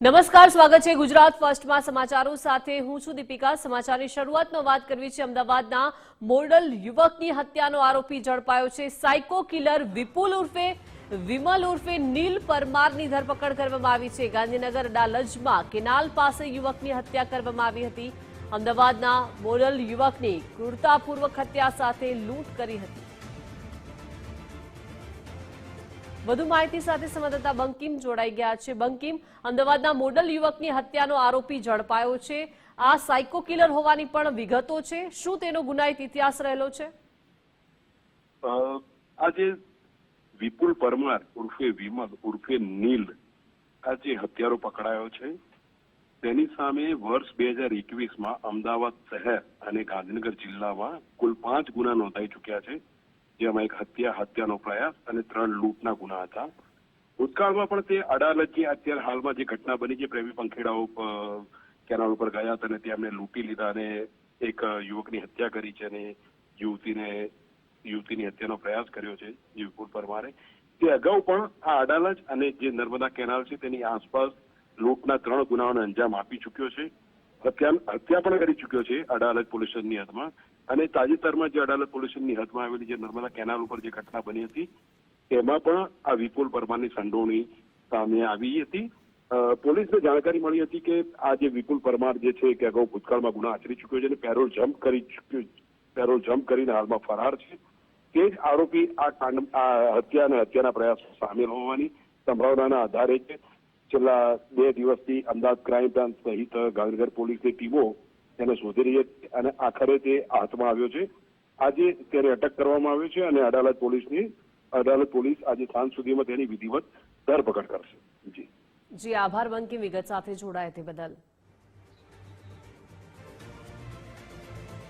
નમસ્કાર, સ્વાગત છે ગુજરાત ફર્સ્ટમાં સમાચારો સાથે હું છું દીપિકા. સમાચારની શરૂઆતનો વાત કરવી છે અમદાવાદના મોડલ યુવકની હત્યાનો આરોપી ઝડપાયો છે. સાયકો કિલર વિપુલ ઉર્ફે વિમલ ઉર્ફે નીલ પરમારની ધરપકડ કરવામાં આવી છે. ગાંધીનગર ડાલજમાં કેનાલ પાસે યુવકની હત્યા કરવામાં આવી હતી. અમદાવાદના મોડલ યુવકની ક્રૂરતાપૂર્વક હત્યા સાથે લૂંટ કરી હતી. વધુ માહિતી સાથે સંવાદદાતા બંકિમ જોડાઈ ગયા છે. બંકિમ, અમદાવાદના મોડલ યુવકની હત્યાનો આરોપી ઝડપાયો છે. આ સાયકો કિલર હોવાની પણ વિગતો છે. શું તેનો ગુનાહિત ઇતિહાસ રહેલો છે? આજે વિપુલ પરમાર ઉર્ફે વિમલ, ઉર્ફે નીલ આ જે હત્યારો પકડાયો છે, તેની સામે વર્ષ બે હજાર એકવીસમાં અમદાવાદ શહેર અને ગાંધીનગર જિલ્લામાં કુલ પાંચ ગુના નોંધાઈ ચુક્યા છે. જેમાં એક હત્યા, હત્યાનો પ્રયાસ અને ત્રણ લૂંટના ગુના હતા. ભૂતકાળમાં પણ તે અડાલજ અત્યારે હાલમાં જે ઘટના બની છે, પ્રેમી પંખેડાઓ કેનાલ ઉપર ગયા હતા અને ત્યાં લૂંટી લીધા અને એક યુવકની હત્યા કરી છે અને યુવતીને, યુવતીની હત્યાનો પ્રયાસ કર્યો છે જે વિપુલ પરમારે. તે અગાઉ પણ આ અડાલજ અને જે નર્મદા કેનાલ છે તેની આસપાસ લૂંટના ત્રણ ગુનાઓને અંજામ આપી ચૂક્યો છે. હત્યા હત્યા પણ કરી ચૂક્યો છે અડાલજ પોલીસ સ્ટેશનની હદમાં. અને તાજેતરમાં જે અડાલજ પોલીસની હદમાં આવેલી જે નર્મદા કેનાલ ઉપર જે ઘટના બની હતી, તેમાં પણ આ વિપુલ પરમારની સંડોવણી સામે આવી હતી. પોલીસને જાણકારી મળી હતી કે આ જે વિપુલ પરમાર જે છે કે અગાઉ ભૂતકાળમાં ગુના આચરી ચૂક્યો છે અને પેરોલ જમ્પ કરી ચૂક્યો પેરોલ જમ્પ કરીને હાલમાં ફરાર છે. તે જ આરોપી આ કાંડ, આ હત્યા અને હત્યાના પ્રયાસો સામેલ હોવાની સંભાવનાના આધારે છે. છેલ્લા બે દિવસથી અમદાવાદ ક્રાઇમ બ્રાન્ચ સહિત ગાંધીનગર પોલીસની ટીમો તેને શોધી રહી હતી અને આખરે તે હાથમાં આવ્યો છે. આજે તેને અટક કરવામાં આવ્યો છે અને અડાલત પોલીસની, અદાલત પોલીસ આજે સાંજ સુધીમાં તેની વિધિવત ધરપકડ કરશે. જી. જી, આભાર બંકિમ વિગત સાથે જોડાયા તે બદલ.